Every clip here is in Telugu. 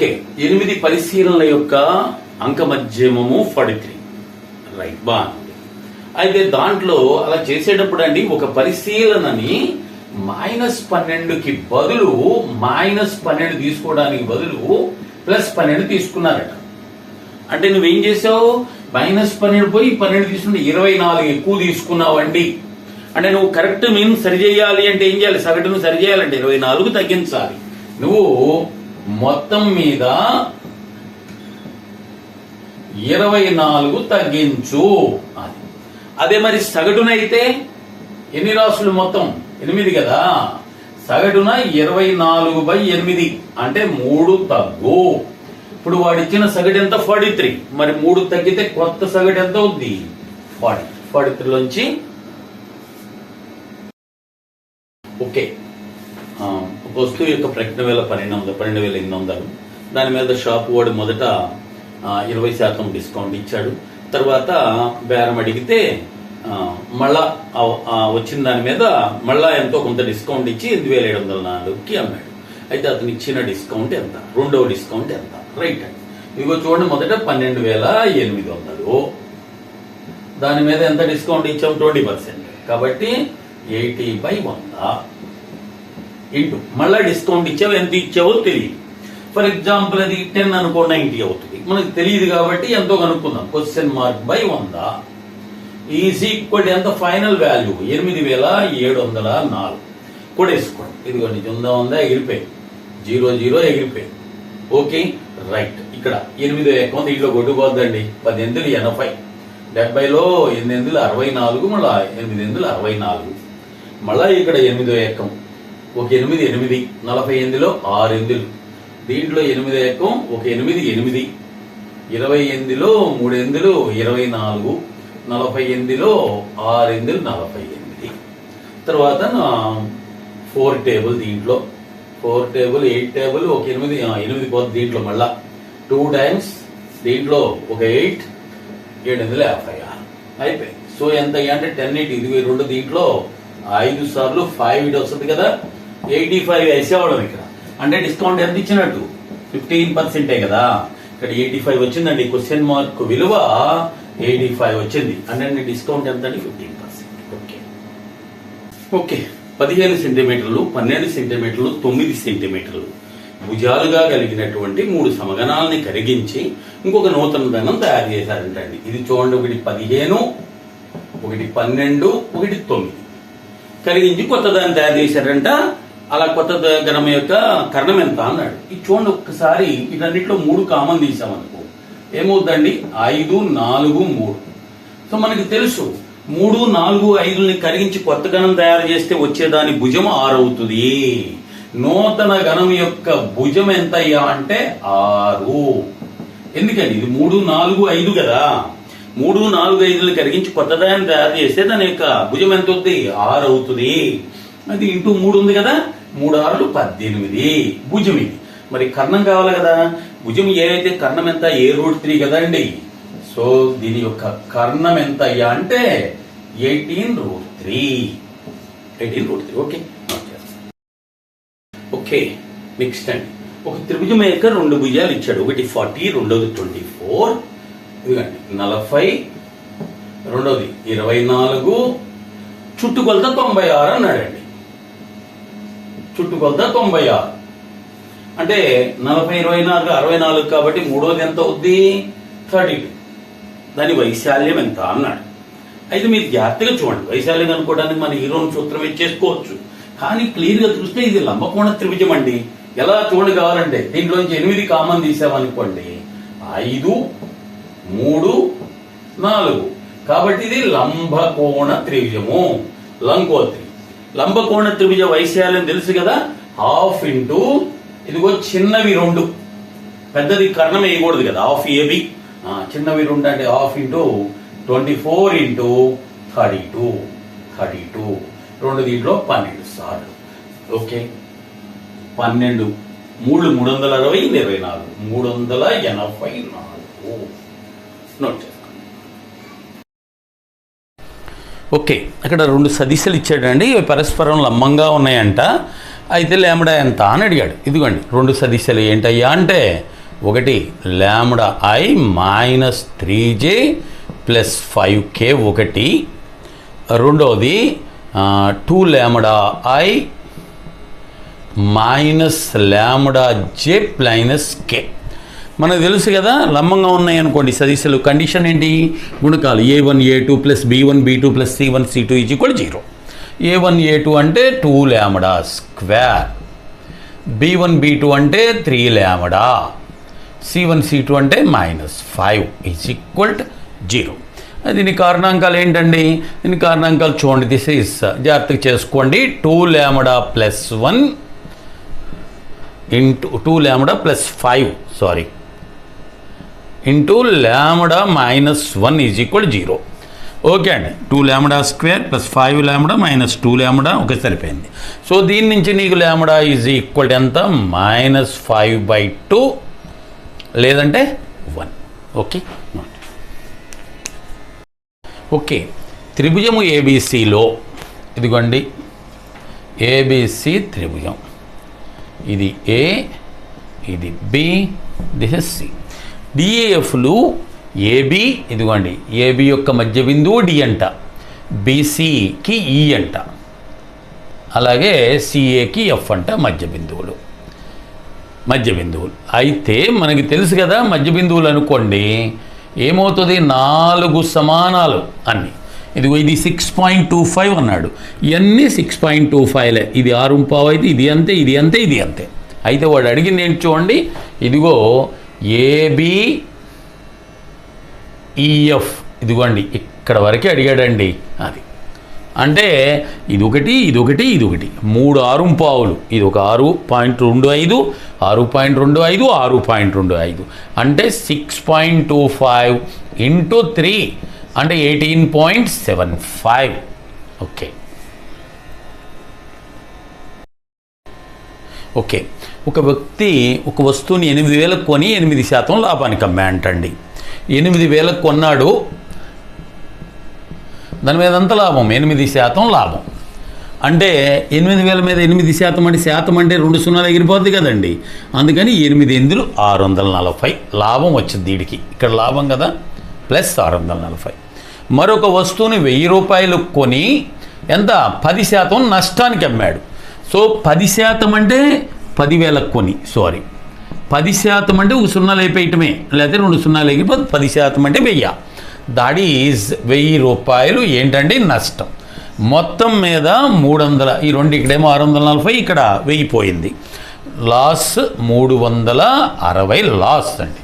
ఓకే ఎనిమిది పరిశీలనల యొక్క అంకమధ్యమము ఫార్టీ త్రీ. రైట్ బాగుంది. అయితే దాంట్లో అలా చేసేటప్పుడు అండి ఒక పరిశీలనని మైనస్ పన్నెండుకి బదులు మైనస్ పన్నెండు తీసుకోవడానికి బదులు ప్లస్ పన్నెండు తీసుకున్నారట. అంటే నువ్వేం చేసావు? మైనస్ పన్నెండు పోయి పన్నెండు తీసుకుంటే ఇరవై నాలుగు ఎక్కువ తీసుకున్నావండి. అంటే నువ్వు కరెక్ట్ మీన్ సరి చేయాలి అంటే ఏం చేయాలి? సగటును సరి చేయాలంటే ఇరవై నాలుగు తగ్గించాలి. నువ్వు మొత్తం మీద ఇరవై నాలుగు తగ్గించు. అది. అదే మరి సగటునైతే ఎన్ని రాసులు మొత్తం? ఎనిమిది కదా. సగటున ఇరవై నాలుగు బై ఎనిమిది. అంటే మూడు తగ్గు. ఇప్పుడు వాడు ఇచ్చిన సగటు ఎంత ఫార్టీ త్రీ. మరి మూడు తగ్గితే కొత్త సగటు ఎంత అవుద్ది? ఫార్టీ. ఫార్టీ త్రీలోంచి. ఓకే. వస్తువు యొక్క ప్రకటన వేల పన్నెండు వందలు పన్నెండు వేల ఎనిమిది వందలు. దాని మీద షాప్ వాడు మొదట ఇరవై శాతం డిస్కౌంట్ ఇచ్చాడు. తర్వాత బేరం అడిగితే మళ్ళా వచ్చిన దాని మీద మళ్ళా ఎంతో కొంత డిస్కౌంట్ ఇచ్చి ఎనిమిది వేల ఏడు వందల నాలుగుకి అమ్మాడు. అయితే అతను ఇచ్చిన డిస్కౌంట్ ఎంత? రెండవ డిస్కౌంట్ ఎంత? రైట్ అండి. ఇదిగో చూడండి మొదట పన్నెండు వేల ఎనిమిది వందలు. దాని మీద ఎంత డిస్కౌంట్ ఇచ్చాం? Twenty percent. కాబట్టి ఎయిటీ బై వంద. ఇంటూ మళ్ళీ డిస్కౌంట్ ఇచ్చావు ఎంత ఇచ్చావో తెలియదు. ఫర్ ఎగ్జాంపుల్ అది టెన్ అనుకో నైన్టీ అవుతుంది. మనకు తెలియదు కాబట్టి ఎంతో కనుక్కుందాం. క్వశ్చన్ మార్క్ బై వంద. ఈజ్ ఈక్వల్ ఎంత? ఫైనల్ వాల్యూ ఎనిమిది వేల ఏడు వందల నాలుగు. కొడేసుకోండి ఇదిగోండి ఉందా ఉందా ఎగిరిపోయి జీరో జీరో ఎగిరిపోయి ఓకే రైట్. ఇక్కడ ఎనిమిదో ఎక్కం ఇంట్లో కొట్టుకోద్దండి పది ఎందులు ఎనభై. డెబ్బైలో ఎనిమిది ఎందులు అరవై నాలుగు మళ్ళా ఎనిమిది ఎందులు అరవై నాలుగు. మళ్ళా ఇక్కడ ఎనిమిదో ఎక్కం ఒక ఎనిమిది ఎనిమిది నలభై ఎనిమిదిలో ఆరు ఎనిమిదిలు. దీంట్లో ఎనిమిది ఏకం ఒక ఎనిమిది ఎనిమిది. ఇరవై ఎనిమిదిలో మూడు ఎనిమిదిలు ఇరవై నాలుగు. నలభై ఎనిమిదిలో ఆరు ఎనిమిదిలు నలభై ఎనిమిది. తర్వాత ఫోర్ టేబుల్ దీంట్లో. ఫోర్ టేబుల్ ఎయిట్ టేబుల్ ఒక ఎనిమిది ఎనిమిది పోతుంది దీంట్లో మళ్ళా. టూ టైమ్స్ దీంట్లో ఒక ఎయిట్ ఏడు వందల యాభై ఆరు. అయిపోయింది. సో ఎంత అంటే టెన్ ఎయిట్ ఇది రెండు దీంట్లో ఐదు సార్లు ఫైవ్ ఇటు వస్తుంది కదా. ఎయిటీ ఫైవ్ వేసేవాళ్ళం ఇక్కడ. అంటే డిస్కౌంట్ ఎంత ఇచ్చినట్టు? ఫిఫ్టీన్ పర్సెంటే కదా. ఇక్కడ ఎయిటీ ఫైవ్ వచ్చిందండి. క్వశ్చన్ మార్క్ విలువ ఎయిటీ ఫైవ్ వచ్చింది. అంటే డిస్కౌంట్ ఎంత అండి ఫిఫ్టీన్ పర్సెంట్. ఓకే. ఓకే. పదిహేను సెంటీమీటర్లు పన్నెండు సెంటీమీటర్లు తొమ్మిది సెంటీమీటర్లు. భుజాలుగా కలిగినటువంటి మూడు సమగణాలని కరిగించి ఇంకొక నూతన దండం తయారు చేశారంటండి. ఇది చూడండి ఒకటి పదిహేను ఒకటి పన్నెండు ఒకటి తొమ్మిది. కలిగించి కొత్త దాన్ని తయారు చేశారంట అలా కొత్త గ్రహం యొక్క కర్ణం ఎంత అన్నాడు. ఇది చూడండి ఒక్కసారి వీటన్నిటిలో మూడు కామన్ తీసామనుకో ఏమవుతుందండి? ఐదు నాలుగు మూడు. సో మనకి తెలుసు మూడు నాలుగు ఐదుని కరిగించి కొత్త గణం తయారు చేస్తే వచ్చేదాని భుజం ఆరు అవుతుంది నూతన గణం యొక్క భుజం ఎంత అయ్యా అంటే ఆరు. ఎందుకండి ఇది మూడు నాలుగు ఐదు కదా. మూడు నాలుగు ఐదులు కరిగించి కొత్తదాన్ని తయారు చేస్తే దాని యొక్క భుజం ఎంత అవుతుంది? ఆరు అవుతుంది అది ఇంటూ మూడు ఉంది కదా. మూడు ఆరులు పద్దెనిమిది. భుజం ఇది. మరి కర్ణం కావాలి కదా. భుజం ఏదైతే కర్ణం ఎంత? ఏ రూట్ త్రీ కదండి సో దీని యొక్క కర్ణం ఎంత అయ్యా అంటే eighteen root three. Eighteen root three. Okay. Okay. Next అండి. ఒక త్రిభుజం యొక్క రెండు భుజాలు ఇచ్చాడు. ఒకటి ఫార్టీ రెండోది ట్వంటీ ఫోర్. ఇదిగండి. నలభై రెండోది ఇరవై నాలుగు. చుట్టుకొలత తొంభై ఆరు అన్నాడండి. చుట్టుకొలత తొంభై ఆరు అంటే నలభై ఇరవై నాలుగు అరవై నాలుగు కాబట్టి మూడోది ఎంత అవుద్ది? Thirty two. దాని వైశాల్యం ఎంత అన్నాడు. అయితే మీరు జాగ్రత్తగా చూడండి. వైశాల్యం అనుకోవడానికి మన హీరోని సూత్రం ఇచ్చేసుకోవచ్చు. కానీ క్లియర్గా చూస్తే ఇది లంబకోణ త్రిభుజం అండి. ఎలా చూడండి కావాలంటే దీంట్లోంచి ఎనిమిది కామన్ తీసామనుకోండి. ఐదు మూడు నాలుగు. కాబట్టి ఇది లంబకోణ త్రిభుజము. లంకోత్రి. లంబకోణ త్రిభుజ వైశాల్యం తెలుసు కదా? హాఫ్ ఇంటూ ఇదిగో చిన్నవి రెండు. పెద్దది కర్ణం వేయకూడదు కదా హాఫ్ ఏబి చిన్నవి రెండు అంటే half into twenty four into thirty two thirty two రెండు దీంట్లో పన్నెండు సార్లు. ఓకే? పన్నెండు. మూడు మూడు వందల అరవై ఇరవై నాలుగు. మూడు వందల ఎనభై నాలుగు. నోట్ ఓకే అక్కడ రెండు సదిశలు ఇచ్చాడండి ఇవి పరస్పరం లంబంగా ఉన్నాయంట. అయితే ల్యామ్డా ఎంత అని అడిగాడు. ఇదిగోండి రెండు సదిశలు ఏంటయ్యా అంటే ఒకటి lambda I minus three J plus five K ఒకటి. రెండవది two lambda I minus lambda J plus K మనకు తెలుసు కదా లంబంగా ఉన్నాయనుకోండి సదిశలు కండిషన్ ఏంటి? గుణకాలు A one A two plus B one B two plus C one C two is equal zero A one A two అంటే two lambda square B one B two అంటే three lambda C one C two అంటే minus five is equal zero దీని కారణాంకాలు ఏంటండి? దీని కారణాంకాలు చూడండి. దిస్ ఇస్ జాగ్రత్తగా చేసుకోండి. Two lambda plus one into two lambda plus five sorry into lambda minus one is equal zero. Okay అండి. Two lambda square plus five lambda minus two lambda ఒకే సరిపోయింది. సో దీని నుంచి నీకు ల్యామడా ఈజ్ ఈక్వల్ ఎంత? మైనస్ ఫైవ్ బై టూ లేదంటే వన్. ఓకే? ఓకే. త్రిభుజము ఏబీసీలో ఇదిగోండి. ఏబిసి త్రిభుజం. ఇది ఏ ఇది బి దిస్ ఇస్ సి. డిఏఎఫ్లు ఏబి ఇదిగోండి ఏబి యొక్క మధ్య బిందువు డి అంట బీసీకి ఈ అంట అలాగే సిఏకి ఎఫ్ అంట మధ్య బిందువులు మధ్య బిందువులు. అయితే మనకి తెలుసు కదా మధ్య బిందువులు అనుకోండి ఏమవుతుంది? నాలుగు సమానాలు అన్నీ. ఇదిగో ఇది సిక్స్ పాయింట్ టూ ఫైవ్ అన్నాడు. ఇవన్నీ సిక్స్ పాయింట్ టూ ఫైవ్లే. ఇది ఆరు పావు అయితే ఇది అంతే ఇది అంతే ఇది అంతే. అయితే వాడు అడిగింది ఏంటి చూడండి ఇదిగో ఏబి ఈఎఫ్ ఇదిగోండి ఇక్కడ వరకే అడిగాడండి అది. అంటే ఇది ఒకటి ఇది ఒకటి ఇది ఒకటి మూడు ఆరు పావులు. ఇది ఒక ఆరు పాయింట్ రెండు ఐదు ఆరు పాయింట్ రెండు ఐదు ఆరు పాయింట్ రెండు ఐదు. అంటే six point two five into three అంటే eighteen point seven five okay okay. ఒక వ్యక్తి ఒక వస్తువుని ఎనిమిది వేలకు కొని ఎనిమిది శాతం లాభానికి అమ్మా అంటండి ఎనిమిది వేలకు కొన్నాడు దాని మీద అంత లాభం? ఎనిమిది శాతం లాభం. అంటే ఎనిమిది వేల మీద ఎనిమిది శాతం అంటే శాతం అంటే రెండు సున్నాలు ఎగిరిపోద్ది కదండి. అందుకని ఎనిమిది ఎందులు ఆరు వందల నలభై లాభం వచ్చింది దీడికి. ఇక్కడ లాభం కదా? ప్లస్ ఆరు వందల నలభై. మరొక వస్తువుని వెయ్యి రూపాయలు కొని ఎంత? పది శాతం నష్టానికి అమ్మాడు. సో పది శాతం అంటే పదివేలకు కొని సారీ పది శాతం అంటే ఒక సున్నాలు అయిపోయటమే లేకపోతే రెండు సున్నాలు అయిపోతే పది శాతం అంటే వెయ్యి. దాడి ఈజ్ వెయ్యి రూపాయలు ఏంటంటే నష్టం. మొత్తం మీద మూడు వందల ఈ రెండు ఇక్కడేమో ఆరు వందల నలభై ఇక్కడ వెయ్యి పోయింది. లాస్ మూడు వందల అరవై లాస్ అండి.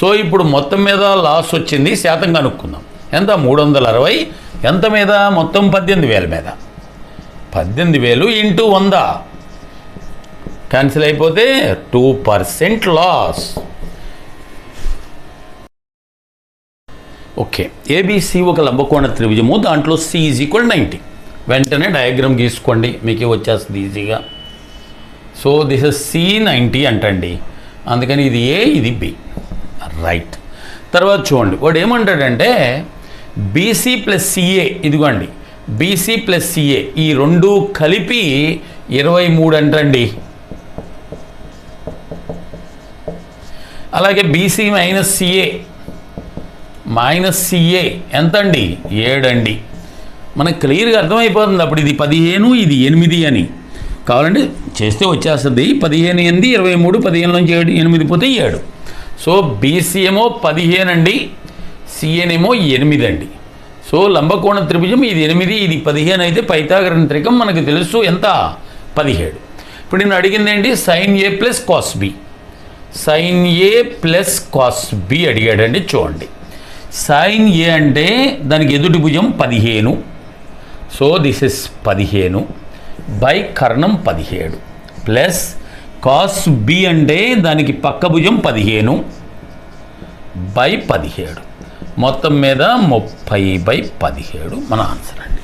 సో ఇప్పుడు మొత్తం మీద లాస్ వచ్చింది శాతం కనుక్కుందాం. ఎంత? మూడు వందల అరవై. ఎంత మీద? మొత్తం పద్దెనిమిది వేల మీద. పద్దెనిమిది వేలు ఇంటూ వంద. క్యాన్సిల్ అయిపోతే two percent loss. Okay. ABC ఒక లంబకోణ త్రిభుజము దాంట్లో సి ఈజ్ ఈక్వల్ నైంటీ వెంటనే డయాగ్రామ్ గీసుకోండి మీకే వచ్చేస్తుంది ఈజీగా. So this is C ninety అంటండి. అందుకని ఇది ఏ ఇది బి రైట్ తర్వాత చూడండి వాడు ఏమంటాడంటే బీసీ ప్లస్ సిఏ ఇదిగోండి. బీసీ ప్లస్ సిఏ ఈ రెండు కలిపి ఇరవై మూడు అంటండి. అలాగే BC minus CA minus CA ఎంత అండి. ఏడండి మనకు క్లియర్గా అర్థమైపోతుంది అప్పుడు ఇది పదిహేను ఇది ఎనిమిది అని. కావాలంటే చేస్తే వచ్చేస్తుంది. పదిహేను ఎనిమిది ఇరవై మూడు పదిహేను నుంచి ఏడు ఎనిమిది పోతే ఏడు. సో బీసీ ఏమో పదిహేను అండి. సిఎనేమో ఎనిమిది అండి. సో లంబకోణ త్రిభుజం ఇది ఎనిమిది ఇది పదిహేను అయితే పైథాగరన్ త్రికం మనకు తెలుసు ఎంత? పదిహేడు. ఇప్పుడు నేను అడిగింది ఏంటి? Sine A plus cos B sine A plus cos B అడిగాడండి చూడండి. సైన్ ఏ అంటే దానికి ఎదుటి భుజం పదిహేను. సో దిస్ ఇస్ పదిహేను. బై కర్ణం పదిహేడు. ప్లస్ కాస్ బి అంటే దానికి పక్క భుజం పదిహేను. బై పదిహేడు. మొత్తం మీద ముప్పై బై పదిహేడు మన ఆన్సర్ అండి.